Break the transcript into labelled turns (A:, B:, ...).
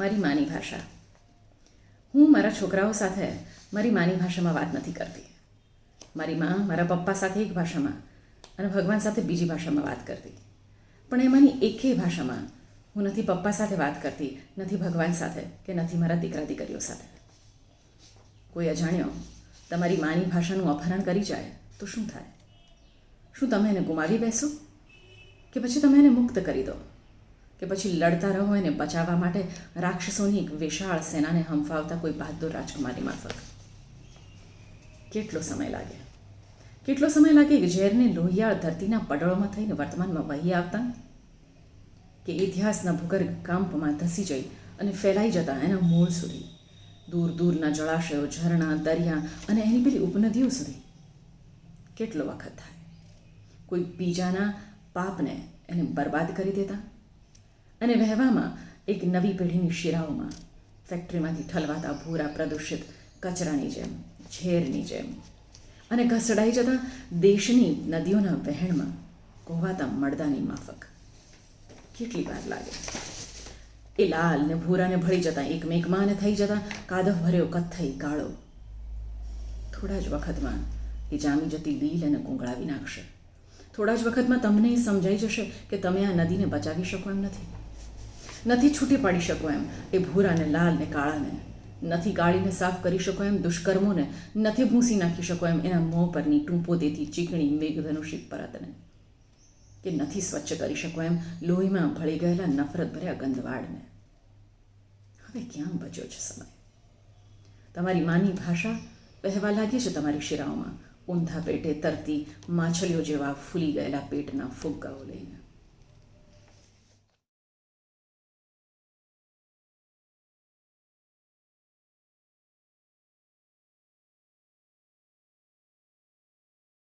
A: મારી માની ભાષા. હું મારા છોકરાઓ સાથે મારી માની ભાષામાં વાત નથી કરતી. મારી માં મારા પપ્પા સાથે એક ભાષામાં અને ભગવાન સાથે બીજી ભાષામાં વાત કરતી. પણ એમાંની એકેય ભાષામાં હું નથી પપ્પા સાથે વાત કરતી, નથી ભગવાન સાથે કે નથી મારા દીકરા દીકરીઓ સાથે. કોઈ અજાણ્યો તમારી માની ભાષાનું અપહરણ કરી જાય તો શું થાય? શું તમે એને ગુમાવી બેસો? કે પછી તમે એને મુક્ત કરી દો? કે પછી લડતા રહો એને બચાવવા માટે રાક્ષસોની એક વિશાળ સેનાને હંફાવતા કોઈ બહાદુર રાજકુમારી મારફત. કેટલો સમય લાગે? કેટલો સમય લાગે કે ઝેરને લોહિયાળ ધરતીના પડળોમાં થઈને વર્તમાનમાં વહી આવતા? કે ઇતિહાસના ભૂગર્ભ કાંપમાં ધસી જઈ અને ફેલાઈ જતા એના મૂળ સુધી? દૂર દૂરના જળાશયો, ઝરણા, દરિયા અને એની પેલી ઉપનદીઓ સુધી? કેટલો વખત થાય? કોઈ બીજાના પાપને એને બરબાદ કરી દેતા? અને વહેવામાં એક નવી પેઢીની શિરાઓમાં ફેક્ટરીમાંથી ઠલવાતા ભૂરા પ્રદૂષિત કચરાની જેમ, ઝેરની જેમ અને ઘસડાઈ જતા દેશની નદીઓના વહેણમાં કોવાતા મળદાની માફક. કેટલી વાર લાગે? એ લાલ ને ભૂરાને ભળી જતા એકમેકમાં અને થઈ જતા કાદવ ભર્યો કથ્થઈ કાળો થોડા જ વખતમાં એ જામી જતી લીલ અને કુંગળાવી નાખશે. થોડા જ વખતમાં તમને સમજાઈ જશે કે તમે આ નદીને બચાવી શકો એમ નથી. નથી છૂટી પાડી શકો એમ. એ ભૂરાને લાલ ને કાળાને. નથી કાળીને સાફ કરી શકો એમ, દુષ્કર્મોને. નથી ભૂંસી નાખી શકો એમ, એના મોં પરની ટૂંપો દેતી ચીકણી મેઘધનુષિક પરતને. કે નથી સ્વચ્છ કરી શકો એમ, લોહીમાં ભળી ગયેલા નફરત ભર્યા ગંધવાડને હવે ક્યાં બચ્યો છે સમય? તમારી માની ભાષા વહેવા લાગી છે તમારી શિરાઓમાં? ઊંધા પેટે તરતી માછલીઓ જેવા ફૂલી ગયેલા પેટના ફુગ્ગાઓ લઈને.